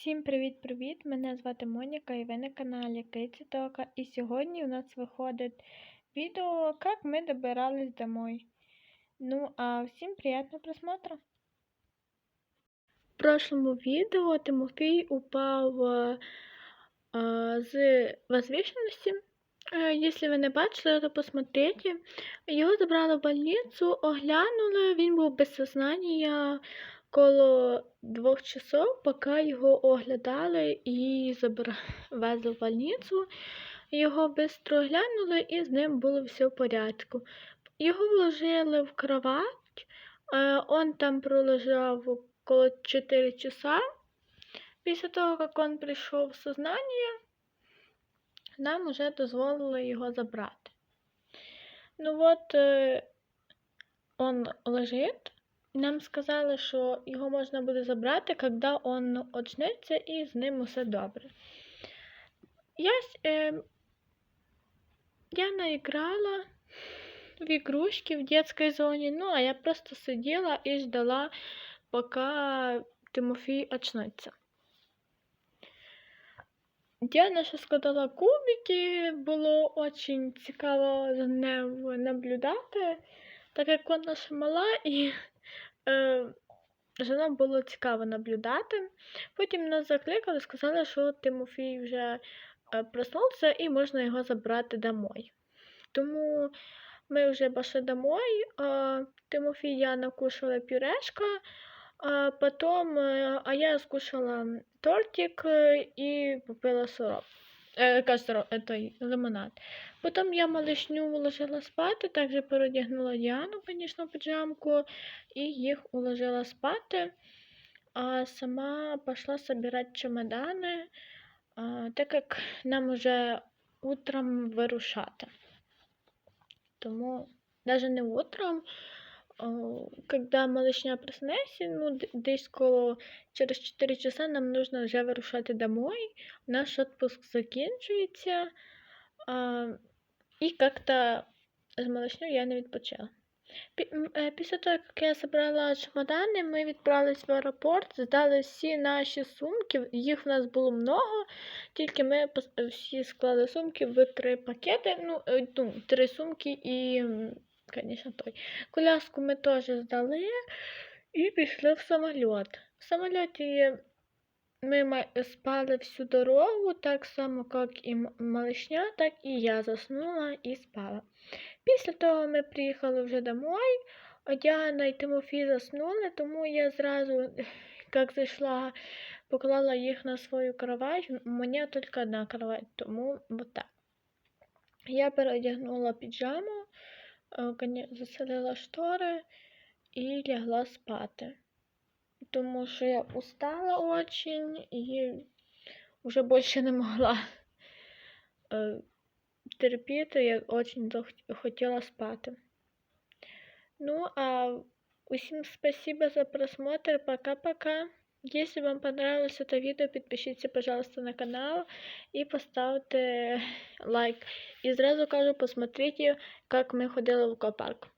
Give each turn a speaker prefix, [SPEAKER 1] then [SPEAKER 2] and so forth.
[SPEAKER 1] Всім привіт-привіт! Мене звати Моніка і ви на каналі Киці Тока. І сьогодні у нас виходить відео, як ми добирались домой. Ну, а всім приятного просмотра! В прошлому відео Тимофій упав е, е, з возвышенности. Е, Якщо ви не бачили, то посмотрите. Його забрали в больницю, оглянули, він був без сознання коло двох часов, поки його оглядали і везли в больницю. Його швидко оглянули і з ним було все в порядку. Його вложили в кровать, е, он там пролежав около 4 часа. Після того, як він прийшов в сознання, нам вже дозволили його забрати. Ну от, е, он лежить. Нам сказали, що його можна буде забрати, коли він очнеться і з ним усе добре. Я, е, я наиграла в игрушки в детской зоне, ну а я просто сидела и ждала, пока Тимофей очнется. Діана ще складала кубики, було дуже цікаво за нею наблюдати, так як вона ще мала і е, нам було цікаво наблюдати. Потім нас закликали, сказали, що Тимофій вже е, проснувся і можна його забрати домой. Тому ми вже пішли домой, е, Тимофій і Яна пюрешка, а потом, э, а я скушала тортик э, и попила сироп. Э, кажу, сироп, э, той лимонад. Потом я малышню уложила спати, також переодягнула Діану, звісно, пиджамку, і їх уложила спати, а сама пішла собирати чемодани, а, так як нам вже утром вирушати. Тому навіть не утром, когда малышня проснеться, ну, десь коло через 4 часа нам нужно вже вирушати домой. Наш отпуск закінчується. А, і как-то з малышнею я не відпочила. Після того, як я забрала чемодани, ми відправились в аеропорт, здали всі наші сумки, їх в нас було много, тільки ми всі склали сумки в три пакети, ну, ну три сумки і Конечно, той. Коляску ми теж здали і пішли в самоліт. В самоліті ми спали всю дорогу, так само, як і малышня, так і я заснула і спала. Після того ми приїхали вже домой, Діана і Тимофій заснули, тому я зразу, як зайшла, поклала їх на свою кровать. У мене тільки одна кровать, тому вот так. Я переодягнула піджаму. Е, заселила штори і лягла спати. Тому що я устала очень і вже більше не могла е, терпіти, я дуже хотіла спати. Ну, а усім спасибо за просмотр. Пока-пока. Если вам понравилось это видео, подпишитесь, пожалуйста, на канал и поставьте лайк. И сразу кажу, посмотрите, как мы ходили в аквапарк.